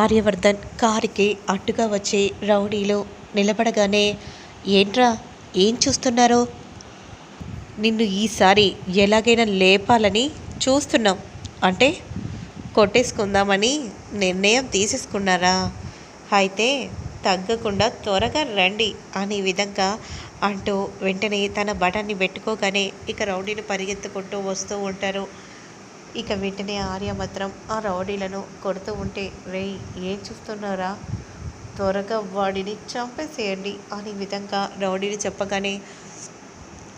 ఆర్యవర్ధన్ కారుకి అడ్డుగా వచ్చి రౌడీలు నిలబడగానే ఏంట్రా? ఏం చూస్తున్నారో? నిన్ను ఈసారి ఎలాగైనా లేపాలని చూస్తున్నాం. అంటే కొట్టేసుకుందామని నిర్ణయం తీసేసుకున్నారా? అయితే తగ్గకుండా త్వరగా రండి అనే విధంగా అంటూ వెంటనే తన బటాన్ని పెట్టుకోగానే ఇక రౌడీలు పరిగెత్తుకుంటూ వస్తూ ఉంటారు ఇక వెంటనే ఆర్య మాత్రం ఆ రౌడీలను కొడుతూ ఉంటే రే ఏం చూస్తున్నారా త్వరగా వాడిని చంపేసేయండి అనే విధంగా రౌడీని చెప్పగానే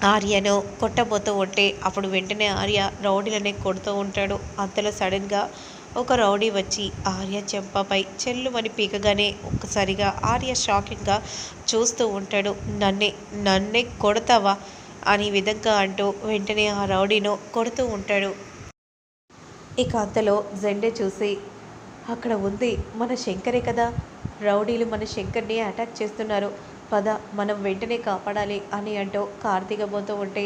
ఆర్యను కొట్టబోతూ ఉంటే అప్పుడు వెంటనే ఆర్య రౌడీలనే కొడుతూ ఉంటాడు. అంతలో సడన్గా ఒక రౌడీ వచ్చి ఆర్య చెంపపై చెల్లుమని పీకగానే ఒక్కసారిగా ఆర్య షాకింగ్గా చూస్తూ ఉంటాడు. నన్నే నన్నే కొడతావా? అనే విధంగా అంటూ వెంటనే ఆ రౌడీను కొడుతూ ఉంటాడు. ఇక అంతలో జెండే చూసి అక్కడ ఉంది మన శంకరే కదా. రౌడీలు మన శంకర్ని అటాక్ చేస్తున్నారు. పద మనం వెంటనే కాపాడాలి అని అంటూ కార్తీక ఉంటే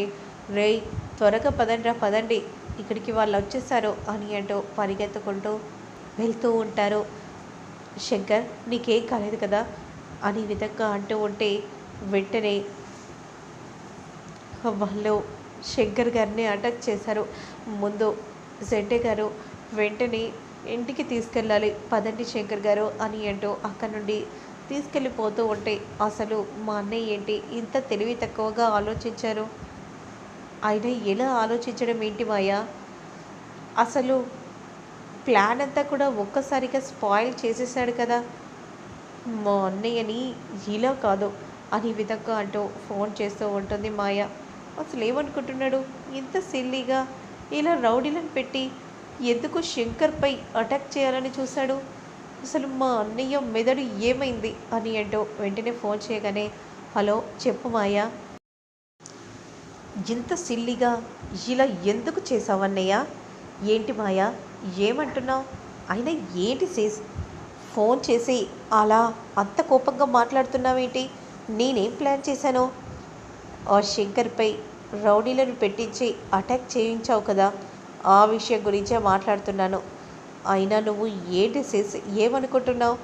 రేయ్ త్వరగా పదండ్రా పదండి. ఇక్కడికి వాళ్ళు వచ్చేసారు అని అంటూ పరిగెత్తుకుంటూ వెళ్తూ ఉంటారు. శంకర్ నీకేం కాలేదు కదా అని విధంగా అంటూ ఉంటే వెంటనే వాళ్ళు శంకర్ గారిని అటాక్ చేశారు. ముందు జెండే గారు వెంటనే ఇంటికి తీసుకెళ్ళాలి. పదండి శంకర్ గారు అని అంటూ అక్కడి నుండి తీసుకెళ్ళిపోతూ ఉంటే అసలు మా అన్నయ్య ఏంటి ఇంత తెలివి తక్కువగా ఆలోచించారు? ఆయన ఎలా ఆలోచించడం ఏంటి మాయా? అసలు ప్లాన్ అంతా కూడా ఒక్కసారిగా స్పాయిల్ చేసేసాడు కదా. మా అన్నయ్యని ఇలా కాదు అని విధంగా అంటూ ఫోన్ చేస్తూ ఉంటుంది మాయ. అసలు ఏమనుకుంటున్నాడు ఇంత సిల్లీగా ఇలా రౌడీలను పెట్టి ఎందుకు శంకర్పై అటాక్ చేయాలని చూశాడు? అసలు మా అన్నయ్య మెదడు ఏమైంది అని అంటూ వెంటనే ఫోన్ చేయగానే హలో చెప్పు మాయా. ఇంత సిల్లిగా ఇలా ఎందుకు చేసావన్నయ్య ఏంటి మాయా ఏమంటున్నావు? అయినా ఏంటి సేస్? ఫోన్ చేసి అలా అంత కోపంగా మాట్లాడుతున్నావేంటి? నేనేం ప్లాన్ చేశాను? ఆ శంకర్పై రౌడీలను పెట్టించి అటాక్ చేయించావు కదా. ఆ విషయం గురించే మాట్లాడుతున్నాను. అయినా నువ్వు ఏంటి సేస్? ఏమనుకుంటున్నావు?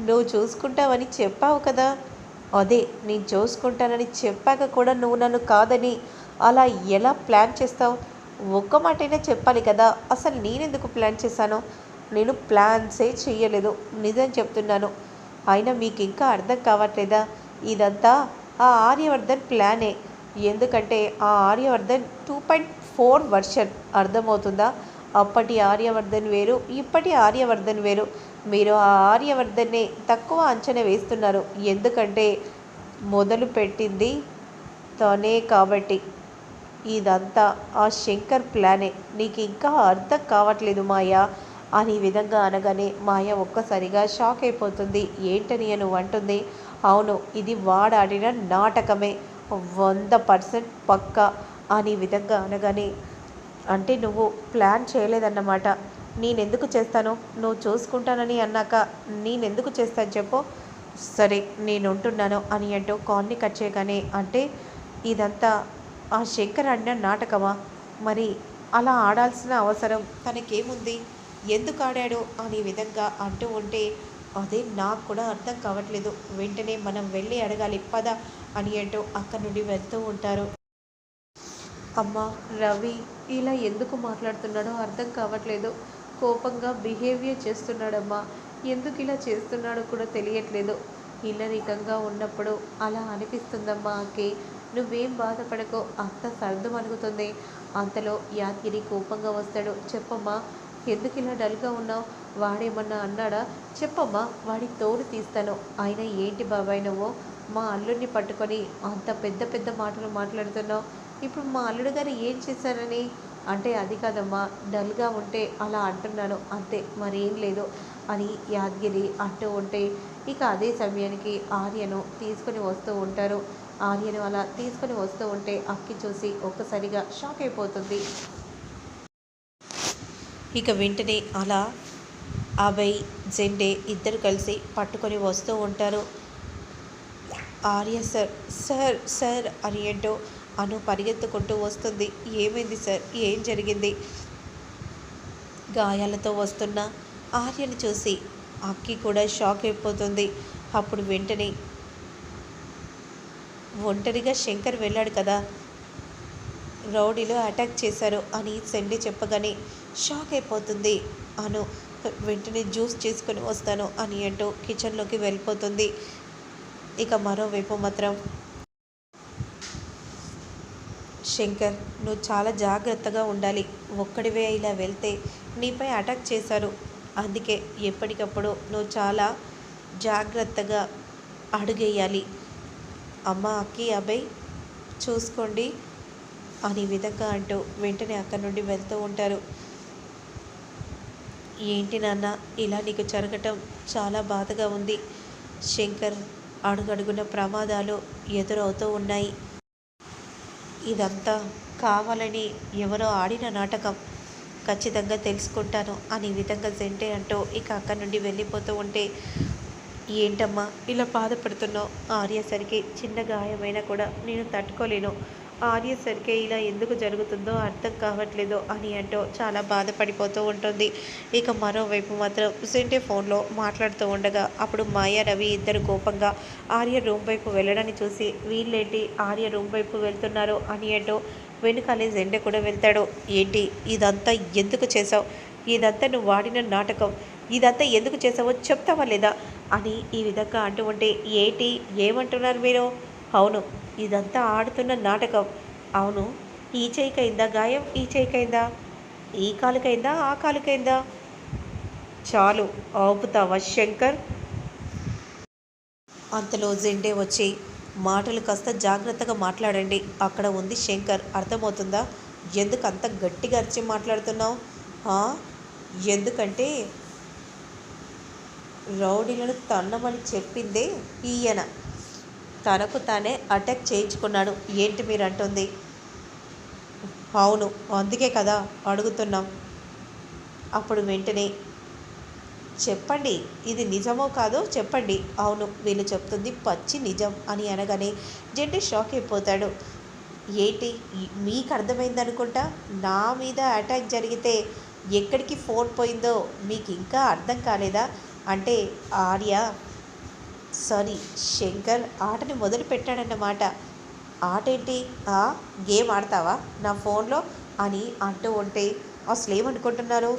నువ్వు చూసుకుంటావని చెప్పావు కదా. అదే నేను చూసుకుంటానని చెప్పాక కూడా నువ్వు నన్ను కాదని అలా ఎలా ప్లాన్ చేస్తావు? ఒక్క మాటైనా చెప్పాలి కదా. అసలు నేనెందుకు ప్లాన్ చేశాను? నేను ప్లాన్సే చేయలేదు. నిజం చెప్తున్నాను. అయినా మీకు ఇంకా అర్థం కావట్లేదా? ఇదంతా ఆ ఆర్యవర్ధన్ ప్లానే. ఎందుకంటే ఆ Aryavardhan two point four version అర్థమవుతుందా? అప్పటి ఆర్యవర్ధన్ వేరు ఇప్పటి ఆర్యవర్ధన్ వేరు. మీరు ఆ ఆర్యవర్ధన్ని తక్కువ అంచనా వేస్తున్నారు. ఎందుకంటే మొదలు పెట్టింది తనే కాబట్టి. ఇదంతా ఆ శంకర్ ప్లానే. నీకు ఇంకా అర్థం కావట్లేదు మాయా. అని విధంగా అనగానే మాయ ఒక్కసారిగా షాక్ అయిపోతుంది. ఏంటని అని అంటుంది. అవును ఇది వాడాడిన నాటకమే. వంద పర్సెంట్ పక్క అని విధంగా అనగానే అంటే నువ్వు ప్లాన్ చేయలేదన్నమాట. నేనెందుకు చేస్తాను? నువ్వు చూసుకుంటానని అన్నాక నేనెందుకు చేస్తాను చెప్పు? సరే నేను ఉంటున్నాను అని అంటూ కాల్ని కట్ చేయగానే అంటే ఇదంతా ఆ శంకర్ అన్న నాటకమా? మరి అలా ఆడాల్సిన అవసరం తనకేముంది? ఎందుకు ఆడాడు? అనే విధంగా అంటూ ఉంటే అదే నాకు కూడా అర్థం కావట్లేదు. వెంటనే మనం వెళ్ళి అడగాలి. పద అని అంటూ అక్కడి నుండి వెళ్తూ ఉంటారు. అమ్మ రవి ఇలా ఎందుకు మాట్లాడుతున్నాడో అర్థం కావట్లేదు. కోపంగా బిహేవియర్ చేస్తున్నాడమ్మా. ఎందుకు ఇలా చేస్తున్నాడో కూడా తెలియట్లేదు. ఇల్లరికంగా ఉన్నప్పుడు అలా అనిపిస్తుందమ్మా అక్కి నువ్వేం బాధపడకో. అంత సర్దు అనుగుతుంది అంతలో యాదగిరి కోపంగా వస్తాడు. చెప్పమ్మా ఎందుకు ఇలా డల్గా ఉన్నావు? వాడేమన్నా అన్నాడా? చెప్పమ్మా వాడి తోడు తీస్తాను. ఆయన ఏంటి బాబాయ్ నువ్వు? మా అల్లుడిని పట్టుకొని అంత పెద్ద పెద్ద మాటలు మాట్లాడుతున్నావు. ఇప్పుడు మా అల్లుడు గారు ఏం చేశారని? అంటే అది కాదమ్మా డల్గా ఉంటే అలా అంటున్నాను. అంతే మరేం లేదు అని యాదగిరి అంటూ ఉంటే ఇక అదే సమయానికి ఆర్యను తీసుకొని వస్తూ ఉంటారు. ఆర్యను అలా తీసుకొని వస్తూ ఉంటే అక్కి చూసి ఒక్కసారిగా షాక్ అయిపోతుంది. ఇక వెంటనే అలా అభయ్ జెండే ఇద్దరు కలిసి పట్టుకొని వస్తూ ఉంటారు. ఆర్య సార్ సార్ సార్ అని ఏంటో అను పరిగెత్తుకుంటూ వస్తుంది. ఏమైంది సార్? ఏం జరిగింది? గాయాలతో వస్తున్న ఆర్యని చూసి అక్కి కూడా షాక్ అయిపోతుంది. అప్పుడు వెంటనే ఒంటరిగా శంకర్ వెళ్ళాడు కదా. రౌడీలో అటాక్ చేశారు అని సెండి చెప్పగానే షాక్ అయిపోతుంది అను వెంటనే జ్యూస్ చేసుకొని వస్తాను అని అంటూ కిచెన్లోకి వెళ్ళిపోతుంది. ఇక మరోవైపు మాత్రం శంకర్ నువ్వు చాలా జాగ్రత్తగా ఉండాలి. ఒక్కడివే ఇలా వెళ్తే నీపై అటాక్ చేశారు. అందుకే ఎప్పటికప్పుడు నువ్వు చాలా జాగ్రత్తగా అడుగేయాలి. అమ్మ అక్కి అబ్బాయి చూసుకోండి అనే విధంగా అంటూ వెంటనే అక్కడి నుండి వెళ్తూ ఉంటారు. ఏంటి నాన్న? ఇలా నీకు జరగటం చాలా బాధగా ఉంది. శంకర్ అడుగడుగున ప్రమాదాలు ఎదురవుతూ ఉన్నాయి. ఇదంతా కావాలని ఎవరో ఆడిన నాటకం. ఖచ్చితంగా తెలుసుకుంటాను అని విధంగా జంటే అంటూ ఇక అక్కడి నుండి వెళ్ళిపోతూ ఉంటే ఏంటమ్మా ఇలా బాధపడుతున్నావు? ఆర్య సరికి చిన్న గాయమైనా కూడా నేను తట్టుకోలేను. ఆర్య సరికే ఇలా ఎందుకు జరుగుతుందో అర్థం కావట్లేదో అని అంటూ చాలా బాధపడిపోతూ ఉంటుంది. ఇక మరోవైపు మాత్రం సెంటే ఫోన్లో మాట్లాడుతూ ఉండగా అప్పుడు మాయా రవి ఇద్దరు కోపంగా ఆర్య రూమ్ వైపు వెళ్ళడాన్ని చూసి వీళ్ళేంటి ఆర్య రూమ్ వైపు వెళ్తున్నారు అని అంటూ వెనుకాలే జెండ కూడా వెళ్తాడు. ఏంటి ఇదంతా ఎందుకు చేసావు ఇదంతా నువ్వు వాడిన నాటకం. ఇదంతా ఎందుకు చేసావో చెప్తావా లేదా? అని ఈ విధంగా అంటూ ఉంటే ఏంటి? ఏమంటున్నారు మీరు? అవును ఇదంతా ఆడుతున్న నాటకం. అవును ఈ చేయికైందా గాయం? ఈ చేయికైందా? ఈ కాలుకైందా? ఆ కాలుకైందా? చాలు ఆపుతావా శంకర్? అంతలో జెండే వచ్చి మాటలు కాస్త జాగ్రత్తగా మాట్లాడండి. అక్కడ ఉంది శంకర్. అర్థమవుతుందా? ఎందుకు అంత గట్టిగా అరిచి మాట్లాడుతున్నావు? ఎందుకంటే రౌడీలను తన్నమని చెప్పిందే ఈయన. తనకు తానే అటాక్ చేయించుకున్నాడు. ఏంటి మీరు అంటుంది అవును అందుకే కదా అడుగుతున్నాం. అప్పుడు వెంటనే చెప్పండి ఇది నిజమో కాదో చెప్పండి. అవును వీళ్ళు చెప్తుంది పచ్చి నిజం అని అనగానే జెండే షాక్ అయిపోతాడు. ఏంటి మీకు అర్థమైంది అనుకుంటా నా మీద అటాక్ జరిగితే ఎక్కడికి ఫోన్ పోయిందో మీకు ఇంకా అర్థం కాలేదా? అంటే ఆర్య సారీ శంకర్ ఆటని మొదలు పెట్టాడన్నమాట ఆట ఏంటి ఆ గేమ్ ఆడతావా? నా ఫోన్లో అని అంటూ ఉంటే అసలు ఏమనుకుంటున్నారు?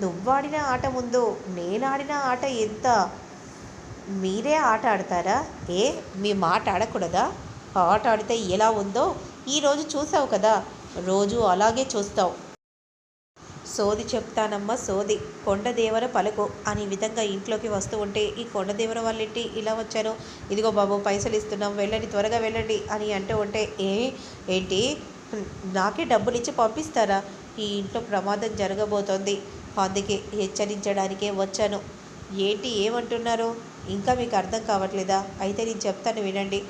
నువ్వాడిన ఆట ముందు నేను ఆడిన ఆట ఎంత? మీరే ఆట ఆడతారా? ఏ మీ మాట ఆడకూడదా? ఆట ఆడితే ఎలా ఉందో ఈరోజు చూసావు కదా? రోజు అలాగే చూస్తావు. సోది చెప్తానమ్మా సోది. కొండదేవర పలుకు అనే విధంగా ఇంట్లోకి వస్తూ ఉంటే ఈ కొండదేవర వాళ్ళింటి? ఇలా వచ్చారు? ఇదిగో బాబు పైసలు ఇస్తున్నాం. వెళ్ళండి త్వరగా వెళ్ళండి అని అంటూ ఉంటే ఏ? ఏంటి? నాకే డబ్బులు ఇచ్చి పంపిస్తారా? ఈ ఇంట్లో ప్రమాదం జరగబోతోంది. అందుకే హెచ్చరించడానికే వచ్చాను. ఏంటి ఏమంటున్నారు? ఇంకా మీకు అర్థం కావట్లేదా? అయితే నేను చెప్తాను వినండి.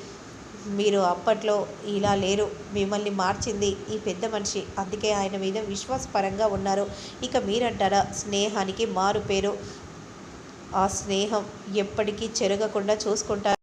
మీరు అప్పట్లో ఇలా లేరు మిమ్మల్ని మార్చింది ఈ పెద్ద మనిషి. అందుకే ఆయన మీద విశ్వాసపరంగా ఉన్నారు. ఇక మీరంటారా స్నేహానికి మారు పేరు? ఆ స్నేహం ఎప్పటికీ చెరగకుండా చూసుకుంటారు.